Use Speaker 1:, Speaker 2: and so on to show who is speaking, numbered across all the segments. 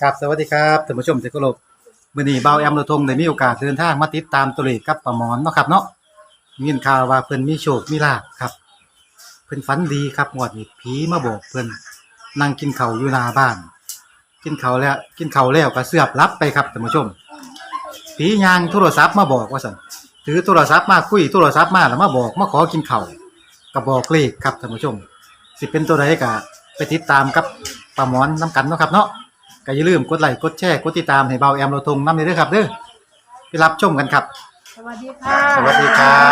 Speaker 1: ครับสวัสดีครับท่านผู้ชมที่เคารพมื้อนี้เบาแอมระทงได้มีโอกาสเดินทางมาติดตามตัวเลขกับป้าหมอนเนาะครับเนาะยินข่าวว่าเพิ่นมีโชคมีลาภครับ เพิ่นฝันดีครับงวดนี้ผีมาบอกเพิ่นนั่งกินข้าวอยู่หน้าบ้าน กินข้าวแล้วกินข้าวแล้วก็เสือบรับไปครับท่านผู้ชม ผียางโทรศัพท์มาบอกว่าซั่นถือโทรศัพท์มาคุยโทรศัพท์มาแล้วมาบอกมาขอกินข้าวก็บอกเลขครับท่านผู้ชม สิเป็นตัวใดก็ไปติดตามกับป้าหมอนน้ำกันเนาะครับเนาะ ก็อย่าลืมกดไลค์กดแชร์กดติดตามให้เบาแอมเราทงน้ำเลยเด้อครับเด้อไปรับชมกันครับ
Speaker 2: สวัสดีค่ะ
Speaker 1: สวัสดีครั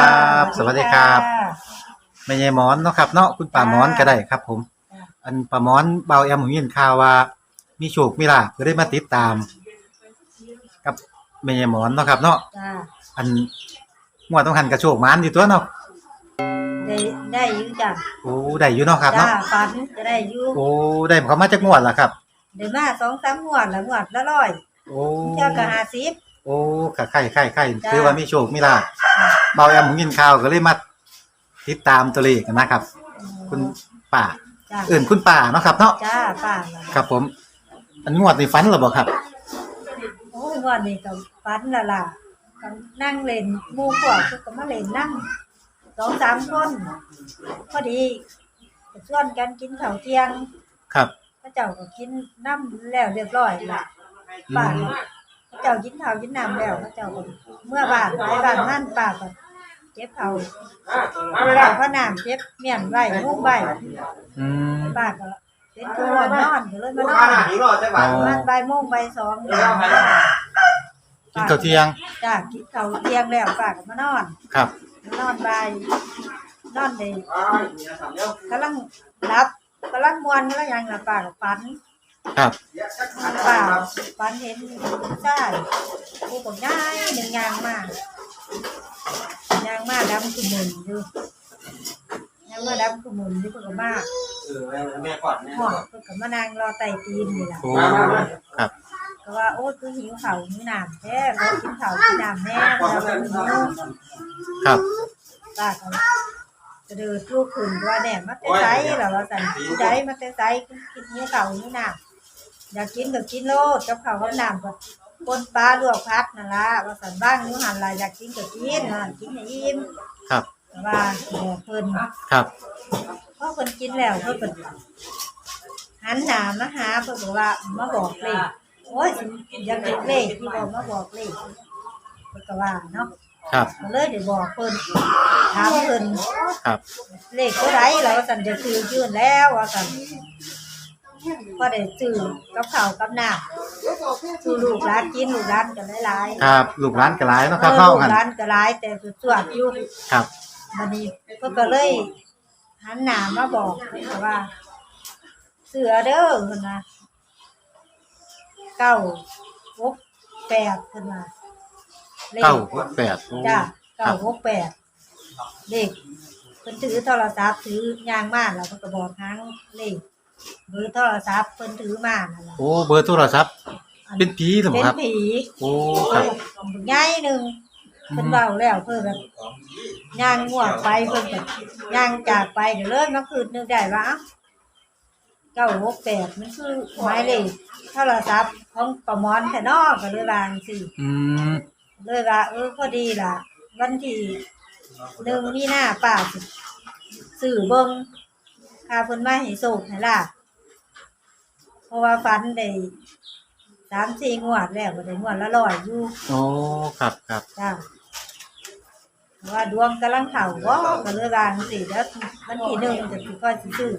Speaker 1: บสวัสดีครับ แม่ยายหมอนเนาะครับเนาะคุณป้าหมอนก็ได้ครับ ผม อันป้าหมอนเบาแอมผมยินข่าวว่า มีโชคมีลาภก็ได้มาติดตาม กับแม่ยายหมอนเนาะครับ เนาะ
Speaker 2: จ้า
Speaker 1: อันงวดต้องหันกระโชคหมานอยู่ตัวเนาะ
Speaker 2: ได้ได้อยุ่จ้ะ
Speaker 1: โอ้ได้อยู่เนาะครับ
Speaker 2: จ้า
Speaker 1: เนาะ
Speaker 2: ฝันก็ได้อยู่
Speaker 1: โอ้ได้เขามาจากงวดล่ะครับ
Speaker 2: ได้มาสองสามงวดละงวดละร้อย
Speaker 1: โอ้
Speaker 2: เที่ยวก็ห้าสิบ
Speaker 1: โอ้ค่ะไข่ไข่ไข่
Speaker 2: จ้า
Speaker 1: คือว่ามีโชคมีลาภเบาแอมผมยินข่าวก็เลยมาติดตามตัวเลขนะครับ คุณป่า
Speaker 2: จ้า
Speaker 1: เอื่นคุณป่าเนาะครับเนาะ
Speaker 2: จ้าป้าล่ะ
Speaker 1: ครับ ผม อันงวดในฝันหรือเปล่าครับ
Speaker 2: โอ้ยงวดนี้ก็ฝันละล่ะก็นั่งเล่นหมู่พวกเพิ่นก็มาเล่นนั่งสองสามคนพอดีก็ชวนกันกินข้าวเที่ยง
Speaker 1: ครับ
Speaker 2: พ ระเจ้าก็กินน้ำแล้วเรียบร้อยล่ะป้าก็พระเจ้ากินข้าวกินน้ำแล้วพระเจ้าก็เมื่อบ้านไปบ้านนั่นป้าก็เจ็บเขาป้าพระน้ำเจ็บเมียนไว้มุ้งไว้
Speaker 1: อืม
Speaker 2: ป้าก็เป็นตัวนอนก็เลยมานอน
Speaker 1: อ๋อ
Speaker 2: มันใบายโมงใบายสองเนี่ย
Speaker 1: กินข้าวเที่ยง
Speaker 2: จ้ากินข้าวเที่ยงแล้วป้าก็มานอน
Speaker 1: ครับ
Speaker 2: มานอนใบายนอนเลยกำลังรับ กำลังมวนกำลังหยังล่ะป้าก็ฝัน
Speaker 1: ครับ
Speaker 2: ป้าฝันเห็นผู้ชายผู้คนง่ายหนึ่งยางมากยางมากดำคือหมุนอยู่ยางมาดำคือหมุนอยู่เพิ่นก็มา
Speaker 3: เออแม่ก่อนแม่
Speaker 2: ห
Speaker 3: ก่
Speaker 2: อ
Speaker 3: อน
Speaker 2: ดเพิ่นก็มานั่งรอไต่ตีนนี่ล่ะ
Speaker 1: โอ้ครับ
Speaker 2: ก็ว่าโอ้ยคือหิวข้าวหิวน้ำแท้ขอกินข้าวกินน้ำแน่แล้วก็หิว
Speaker 1: ครับ
Speaker 2: ป้าก็ จะเดินลูกขึ้นว่าแหน่มาแต่ไสแล้วว่าสั่นใจมาแต่ไสกินหิวข้าวหิวน้ำอยากกินก็กินโลดกับข้าวกับน้ำก็ปนปลาลวกพัดนั่นล่ะว่าสั่นบ้างอยู่หันล่ะอยากกินก็กินนั่นกินให้อิ่ม
Speaker 1: ครับ
Speaker 2: แต่ว่าบอกเพิ่น
Speaker 1: ครับ
Speaker 2: พอเพิ่นกินแล้วเพิ่นก็หันหน้ามาหาเพิ่นบอกว่ามาบอกเลขโอ้ยสิอยากเห็นเลขที่บอกมาบอกเลขเพิ่นก็ว่าเนาะ
Speaker 1: ครับ
Speaker 2: ก็เลยได้บอกเพิ่นถามเพิ่น
Speaker 1: ครับ
Speaker 2: เลขเท่าไหร่แล้วว่าสั่นจะซื้อยื่นแล้วว่าสั่นพอได้ซื้อกับข้าวกับน้ำซื้อลูกหลานกินลูกหลานกันหลายๆ
Speaker 1: ครับลูกร้านกระไรเนาะ
Speaker 2: เอ
Speaker 1: ครับ
Speaker 2: อ
Speaker 1: เข้า
Speaker 2: ลูก
Speaker 1: กัน
Speaker 2: หลานก็หลาย แต่สุดสวดอยู่
Speaker 1: ครับ
Speaker 2: บัดนี้เพิ่นก็เลยหันหน้ามาบอกว่า เสือเด้อเพิ่นว่าเก้าหกแปดเพิ่นว่าเลข
Speaker 1: เก้าหกแปดโอ้
Speaker 2: จ้า
Speaker 1: ค
Speaker 2: เก้า
Speaker 1: รับ
Speaker 2: หกแปดเลขเพิ่นถือโทรศัพท์ถือยางมาแล้วเพิ่นก็บอกทางเลขเบอร์โทรศัพท์เพิ่นถือมานั่นล่ะ
Speaker 1: โอ้เบอร์โทรศัพท์เป็นผีหรือเป
Speaker 2: เป็
Speaker 1: ล่านครับ
Speaker 2: ผี
Speaker 1: โอ้ครับ
Speaker 2: ใหญ่หนึ่งเพิ่นเบาแล้วเพิ่นแบบย่างง่วงไปเพิ่นก็ย่างจากไปก็เลยมาคืนนึกได้ว่าเก้าหกแปดมันคือหมายเลขโทรศัพท์ของประมอนแค่นอกก็เลยวาจั่งสิ
Speaker 1: อืม
Speaker 2: เลยว่าเออพอดีล่ะ วันที่หนึ่งมีหน้าป้าสิสื่อเบิ่งพาเพิ่นมาให้โศกให้ล่ะ เพราะว่าฟันได้สามสี่งวดแล้วก็ได้งวดละร้อยอยู่
Speaker 1: โอ้ครับครับ
Speaker 2: จ้าว่าดวงกำลังเข่าว่าก็เลยวาจั่งสิแล้ววันที่หนึ่งจะถือก็สิซื้อ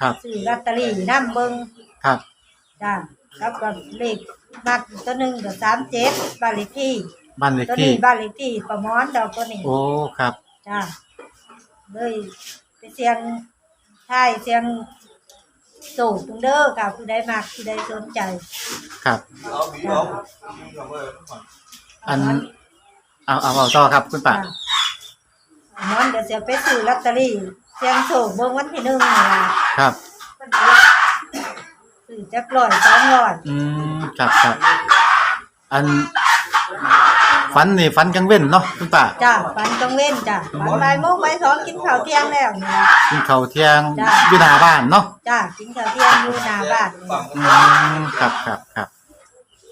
Speaker 1: ครับ
Speaker 2: ซื้อลอตเตอรี่นํเบิ่ง
Speaker 1: ครับ
Speaker 2: จ้าแล้วก็เลขบัตรตัวหนึ่งก็สามเจ็ดบ้านเลขที่
Speaker 1: บ้านเลข
Speaker 2: ตัว
Speaker 1: ที่
Speaker 2: นี้บ้านเลขที่ประมอนดอกตัวนี้
Speaker 1: โอ้ ครับ
Speaker 2: จ้าเลยไปเสียงท้ายเสียงสูบเด้อค่ะผู้ใดมากผู้ใดสนใจ
Speaker 1: ครับ
Speaker 3: เอาบีเอา
Speaker 1: อัน เอา เอาเอาต่อครับคุณป้า
Speaker 2: จ้ะประมอนก็จะไปซื้อลอตเตอรี่เสียงสูบเบิ่งวันที่หนึ่งนี่ล่ะ
Speaker 1: ครับ
Speaker 2: ซื้อจักร้อยสองร้อย
Speaker 1: อืม ครับครับ อัน ฟันนี่ฟันกลางเว้นเนาะคุณป้า
Speaker 2: จ้าปันต้องเว้นจ้าปันบ่ายโมงบ่ายสองกินข้าวเที่ยงแล้วนี่ล่ะ
Speaker 1: กินข้าวเที่ยง
Speaker 2: จ้ะ
Speaker 1: อยู่หน้าบ้านเนาะ
Speaker 2: จ้ากินข้าวเที่ยงอยู่หน้าบ้านนี่
Speaker 1: อืมครับครับครับ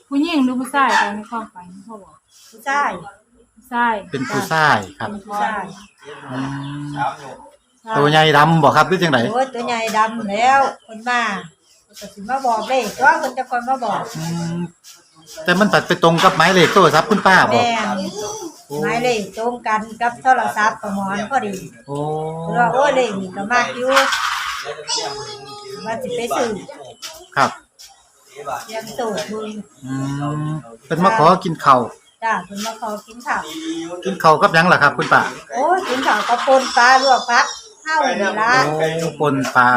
Speaker 4: ผู้หญิงหรือผู้ชายคะในความฝันพ่อบอก
Speaker 2: ผู้ชาย
Speaker 4: ผู้ชาย
Speaker 1: เป็นผู้ชายครับ
Speaker 2: เป็นผู้ชาย
Speaker 1: อืม
Speaker 3: สามหก
Speaker 1: ตัวใหญ่ดำบ่ครับหรือจังได
Speaker 2: โอ้ยตัวใหญ่ดำแล้วคนมาก็สิมาบอกเลขตัวคนจะคนมาบอก
Speaker 1: อืม แต่มันตัดไปตรงกับหมายเลขโทรศัพท์คุณป้าบ่
Speaker 2: แม่นหมายเลขตรงกันกับโทรศัพท์ประมอนพอดี
Speaker 1: โอ้
Speaker 2: เรือว่าโอ้ยเลขนี่ก็มากอยู่ว่าสิไปซื้อ
Speaker 1: ครับ
Speaker 2: เรียังสูตรมึง
Speaker 1: อืมเป็นมาขอกินข้าว
Speaker 2: จ้าเพิ่นมาขอกินข้าว
Speaker 1: กินข้าวกับหยังล่ะครับ คุณป้า
Speaker 2: โอ้ยกินข้าวกับปนปลาลวกพักเฮานี่ล่ะ
Speaker 1: โอ้ปนปลา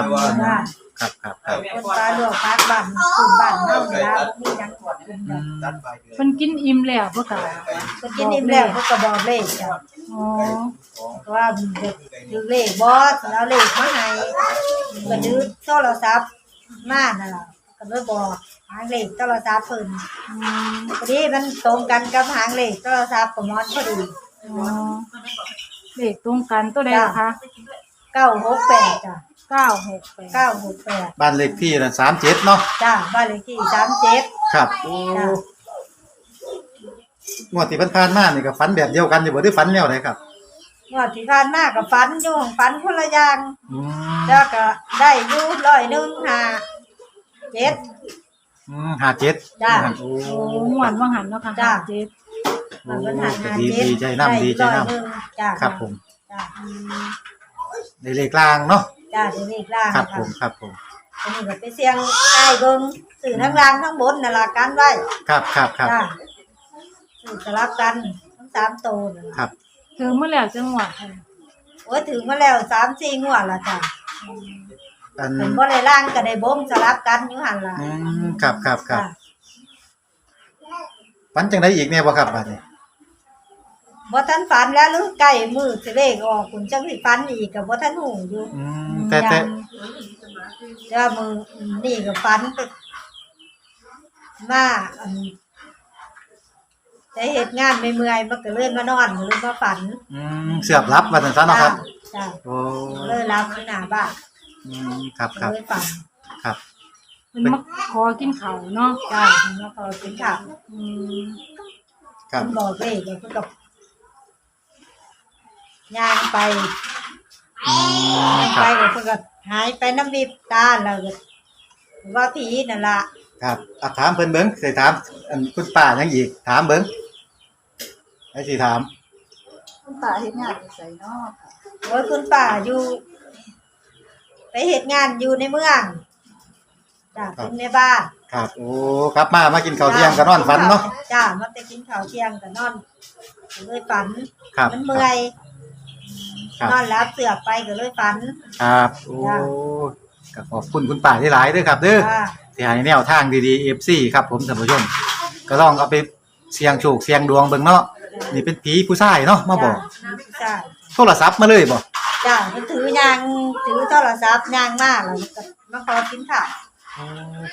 Speaker 2: จ้า
Speaker 1: ครับครับครับ
Speaker 2: ปนปลาลวกพักบ้านคืนบ้านเฮานี่ล่ะบ่มีหยังกิน
Speaker 1: อื
Speaker 2: ดอก
Speaker 1: ม
Speaker 4: เพิ่นกินอิ่มแล้วเพิ่นก็
Speaker 2: เพิ่นกินอิ่มแล้วเพิ่นก็บอกเลขจ้ะ
Speaker 4: อ๋อ
Speaker 2: ว่าเด็กดึกเลขบอสแล้วเลขมาให้ก็ดื้อโทรศัพท์มานั่นล่ะก็เลยบอกหางเลขโทรศัพท์เพิ่น
Speaker 4: อืม
Speaker 2: พอดีมันตรงกันกับหางเลขโทรศัพท์ประมอนพอดี
Speaker 4: อ๋อเลขตรงกันตัวใดล่ะคะ
Speaker 2: 968จ้ะ
Speaker 4: เก้าหกแปด
Speaker 2: 968
Speaker 1: บ้านเลขที่น่ะ37เนาะ
Speaker 2: จ้าบ้านเลขที่37
Speaker 1: ครับโอ้
Speaker 2: จ้ะ
Speaker 1: งวดที่ผ่านๆมานี่ก็ฝันแบบเดียวกันอยู่บ่ได้ฝันแนวไหนครับ
Speaker 2: งวดที่ผ่านมาก็ฝันอยู่ของฝันคนละอย่าง
Speaker 1: อืม
Speaker 2: แล้วก็ได้อยู่ร้อยหนึ่งห้าเจ็ด
Speaker 1: อืม57
Speaker 2: จ้ะ
Speaker 1: โอ้
Speaker 4: โอ้ม่วนว่าหันเนาะค่ะ
Speaker 2: จ้ะ
Speaker 4: เจ็ด
Speaker 2: มันปัญหา
Speaker 1: ก็
Speaker 2: หา
Speaker 1: ดี
Speaker 2: เจ็ด
Speaker 1: ดีใจน้ำดีใจ
Speaker 2: ได้
Speaker 1: น้
Speaker 2: ร้อยหนึ่งจ้าำ
Speaker 1: ครับผม
Speaker 2: จ้า
Speaker 1: ในเลขกลางเนาะ
Speaker 2: จ้าเดี๋ยวเลขล่าง
Speaker 1: ครับ
Speaker 2: นะะ
Speaker 1: ผมครับผม
Speaker 2: อันนี้ก็ไปเสียงใต้เบิ่งสื่อทั้งล่างทั้งบนน่ะล่ะกันไว้
Speaker 1: ครับครับครับ
Speaker 2: จ้าสื่อสลับกันทั้งสามโตวน่ะ
Speaker 1: ครับ
Speaker 4: ถึงเมื่อแล้วจังหวัดค่ะ
Speaker 2: โอ้ยถึงมาแล้วสามสี่งวดละจ้ะ
Speaker 1: อัน
Speaker 2: เป็นบ่ได้ล่างก็ได้บ่มสลับกันอยู่หั่นล่ะ
Speaker 1: อืมครับครับครับ
Speaker 2: จ้ะ
Speaker 1: ฝันจังไดอีกแน่บ่ครับบัดนี้
Speaker 2: บ่ทันฝันแล้วหรือใกล้มือสิเลขออกคุณจังสิฝันอีกก็บ่ทันหูอยู่
Speaker 1: อืมแต่แต่
Speaker 2: เดี๋ยวมือนี่ก็ฝันไปมาอันแต่เหตุงานไม่เมื่อยมันก็เลยมานอนหรือมาฝัน
Speaker 1: อืมเสือบรับว่าซั่นซะเนาะครับ
Speaker 2: จ้า
Speaker 1: โอ้
Speaker 2: เลยรับที่หน้าบ้าน
Speaker 1: อืมครับครับ
Speaker 2: เลยฝัน
Speaker 1: ครับ
Speaker 4: เพิ่นมาขอกินข้าวเนาะ
Speaker 2: จ้าถึงมาพอกินข้าว
Speaker 4: อืม
Speaker 1: ครับ
Speaker 2: มันบอกเลยเดี๋ยวเพิ่นกับ ย่างไป
Speaker 1: อืม
Speaker 2: ย่าง
Speaker 1: ครั
Speaker 2: ไป
Speaker 1: บ
Speaker 2: ก็เพิ่นก็หายไปน้ำบิบตาแล้วก็ว่าผีนั่นล่ะ
Speaker 1: ครับอะถามเพิ่นเบิ่งสิถามอันคุณป้ายังอีก ถามเบิ่งไอ้สิถาม
Speaker 5: คุณตาเฮ็ดงานอยู่ไสเนาะค่ะ
Speaker 2: โอ้ยคุณป้าอยู่ ไปเหตุงานอยู่ในเมืองจ้าเป็นแม่บ้าน
Speaker 1: ครับ โอ้ครับมามากินข้าวเที่ยงก็นอนฝันเนาะ
Speaker 2: จ้ามาแต่กินข้าวเที่ยงก็นอนก็เลยฝัน
Speaker 1: ครับ
Speaker 2: มันเมื่อย
Speaker 1: ครับ
Speaker 2: นอนรับเสือกไปก็เลยฝัน
Speaker 1: ครับโอ้ก็ขอบคุณคุณป้าที่หลายเด้อครับเด้อ
Speaker 2: ว่า
Speaker 1: ที่ให้แนวทางดีๆ FC ครับผมท่านผู้ชม ก็ลองเอาไปเสี่ยงโชคเสี่ยงดวงเบิ่งเนาะนี่เป็นผีผู้ชายเนาะมาบอก
Speaker 2: จ้า
Speaker 1: โทรศัพท์มาเลยบ่
Speaker 2: จ้ามันถือยางถือโทรศัพท์ยางมากแล้วก็มาขอกินข้าว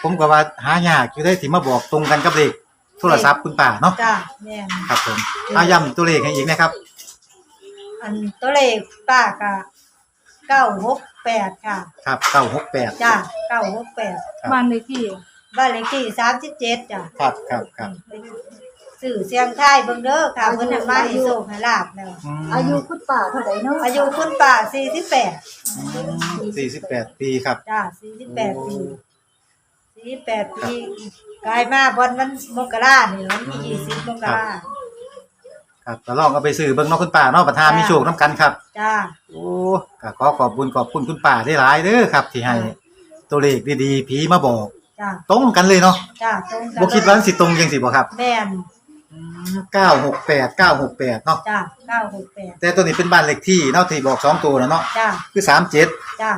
Speaker 1: ผมก็ว่าหายากอยู่ได้ที่มาบอกตรงกันกับเลขโทรศัพท์คุณป้าเนาะ
Speaker 2: จ้าแม่น
Speaker 1: ครับผมเอาย้ำตัวเลขให้อีกนะครับ
Speaker 2: อันตัวเลขป้าก็เก้าหกแปดค่ะ
Speaker 1: ครับ968
Speaker 2: จ้าเก้าหกแปด
Speaker 1: ครับ
Speaker 4: บ้านเลขที่
Speaker 2: บ้านเลขที่สามสิบเจ็ดจ้า
Speaker 1: ครับครับครับ
Speaker 2: สื่อเสียงไทายเบิ่งเด้อค่ะเพิ่นน่ะมาให้โชคให้ลาบแล้ว
Speaker 1: ม
Speaker 5: อายุคุณป้าเท่าใดเนาะ
Speaker 2: อายุคุณป้าสี่สิบแปด
Speaker 1: 48ปีครับ
Speaker 2: จ้าสี่สิบแปดปีสี่สิบแปดปีกลายมาบอนมันมกราเนี่ยวันที่ยี่สิบมกรา
Speaker 1: ครับก็ลองเอาไปซื้อเบิ่งเนาะคุณป้าเนาะประธานมีโชคนํกันครับ
Speaker 2: จ้า
Speaker 1: โอ้ก็ขอขอบคุณขอบคุณคุณป้าที่หลายเด้อครับ ที่ให้ตัวเลขดีๆผีมาบอก
Speaker 2: จ้า
Speaker 1: ตรงกันเลยเนาะ
Speaker 2: จ้า ตรงกัน
Speaker 1: บ่คิดว่ามันสิตรงจังสิบ่ครับ
Speaker 2: แม่น
Speaker 1: 968 968เนาะ
Speaker 2: จ้าเก้าหกแปด
Speaker 1: แต่ตัวนี้เป็นบ้านเลขที่เนาะที่บอกสองตัวนะเนาะ
Speaker 2: จ้า
Speaker 1: คือ 37
Speaker 2: จ้า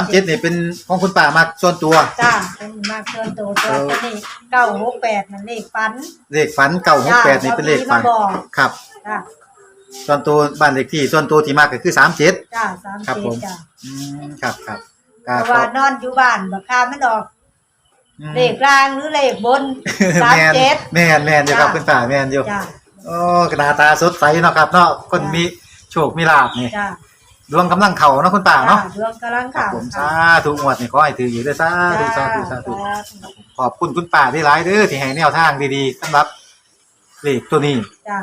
Speaker 1: 37นี่เป็นของคุณป้ามักส่วนตัว
Speaker 2: จ้าเป็นมากเกินตัวตัวตัวนี้เก้าหกแปดนั่นเลขฟัน
Speaker 1: เลขฝัน968นี่เป็นเลขฝัน
Speaker 2: จ้าบอก
Speaker 1: ครับ
Speaker 2: จ้า
Speaker 1: ส่วนตัวบ้านเลขที่ส่วนตัวที่มากก็คือ37
Speaker 2: จ้าสาม
Speaker 1: ครับ
Speaker 2: เจ็
Speaker 1: ผ
Speaker 2: ด
Speaker 1: ม
Speaker 2: จ้า
Speaker 1: อืมครับครับ
Speaker 2: เพราะว่านอนอยู่บ้านบักคาไม่ดอก
Speaker 1: อืม
Speaker 2: เลขล่างหรือเลขบนสาม
Speaker 1: แม่น
Speaker 2: เจ็ด
Speaker 1: แม่นแม่นอยู่ครับ
Speaker 2: จ้ะ
Speaker 1: คุณป้าแม่นอยู่
Speaker 2: จ้า
Speaker 1: โอ้หน้าตาสดใสเนาะครับเนาะคน
Speaker 2: จ้ะ
Speaker 1: มีโชคมีลาภนี่
Speaker 2: จ้า
Speaker 1: ดวงกำลังเข่าเนาะคุณป่าเนาะ
Speaker 2: จ้ดวงกำลัง
Speaker 1: ครับ
Speaker 2: ข่าว
Speaker 1: ผมสาธุงวดนี่ขอให้ถืออยู่ด้วยสาธุสาธุสาธุ
Speaker 2: จ้า
Speaker 1: ขอบคุณคุณป่าที่หลายเด้อที่ให้แนวทางดีๆสำหรับเลขตัวนี้
Speaker 2: จ้า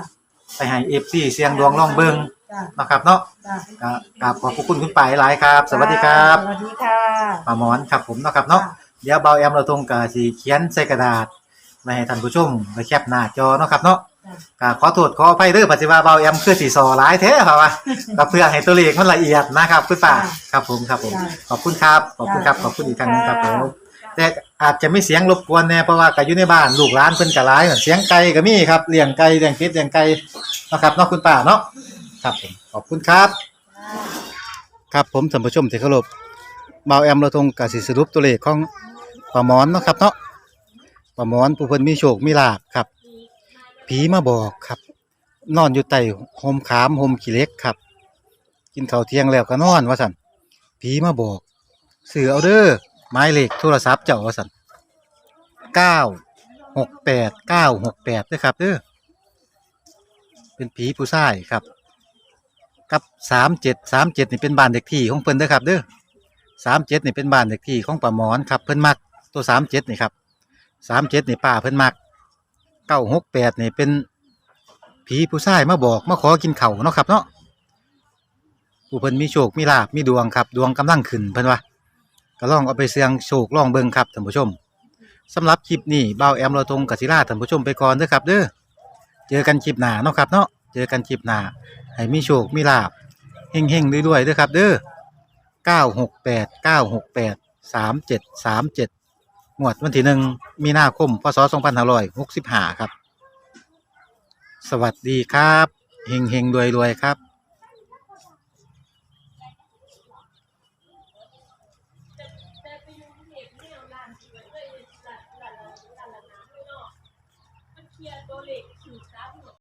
Speaker 1: ไปให้ FC เสียงดวงลองเบิ่ง
Speaker 2: จ้า
Speaker 1: เนาะครับเนาะ
Speaker 2: จ้า
Speaker 1: ก็กราบขอบพระคุณคุณป่าหลายครับ สวัสดีครับ
Speaker 2: สวัสดีค่ะ
Speaker 1: ป้าหมอนครับผมเนาะครับเนาะเดี๋ยวเบาแอมเราตรงกับสีเขียนใส่กระดาษไว้ให้ท่านผู้ชมไปแคปหน้าจอเนาะครับเนาะ
Speaker 2: จ้า
Speaker 1: ก็ขอโทษขออภัยเด้อปัจจุบันเบาแอมคือสีซอหลายแท้ครับว่าก็เพื่อให้ตัวเลขมันละเอียดนะครับคุณป่าครับผมครับผม ขอบคุณครับขอบคุณครับขอบคุณอีกครั้งหนึงครับผมแต่ อาจจะไม่เสียงรบกวนแน่เพราะว่าก็อยู่ในบ้านลูกหลานเพิ่นก็หลายเสียงไก่ก็มีครับเลี้ยงไก่เลี้ยงเป็ดเลี้ยงไก่นะครับเนาะคุณป่าเนาะครับผมขอบคุณครับ ครับผมท่านผู้ชมที่เคารพเบาแอมเราทงกสิสรุปตัวเลขของปลาหมอนเนาะครับเนาะปลาหมอนผู้เพิ่นมีโชคมีลาภครับ ผีมาบอกครับ นอนอยู่ใต้โฮมขามโฮมขี้เล็กครับ กินข้าวเที่ยงแล้วก็นอนว่าซั่นผีมาบอกเสือเอาเด้อ หมายเลขโทรศัพท์เจ้าว่าซั่น968 968เด้อครับเด้อเป็นผีผู้ชายครับ กับสามเจ็ดสามเจ็ดนี่เป็นบ้านเด็กที่ของเพิ่นเด้อครับเด้อสามเจ็ดนี่เป็นบ้านเด็กที่ของป้าหมอนครับเพิ่นมักตัวสามเจ็ดนี่ครับสามเจ็ดนี่ป้าเพิ่นมักเก้าหกแปดนี่เป็นผีผู้ชายมาบอกมาขอกินเข่าเนาะครับเนาะผู้เพิ่นมีโชคมีลาบมีดวงครับ ดวงกำลังขึ้นเพิ่นว่า ก็ลองเอาไปเสี่ยงโชคลองเบิ่งครับท่านผู้ชมสำหรับคลิปนี้เบ้าแอมเราตรงกัศิลาท่านผู้ชมไปก่อนเด้อครับเด้อเจอกันคลิปหน้าเนาะครับเนาะเจอกันคลิปหน้าให้มีโชคมีลาบเฮงเฮงๆด้วยๆเด้อครับเด้อเก้าหกแปดเก้าหกแปดสามเจ็ดสามเจ็ดงวดวันที่หนึ่งมีนาคม พศสองพันห้าร้อยหกสิบห้าครับ สวัสดีครับ เฮงเฮงๆรวยครับ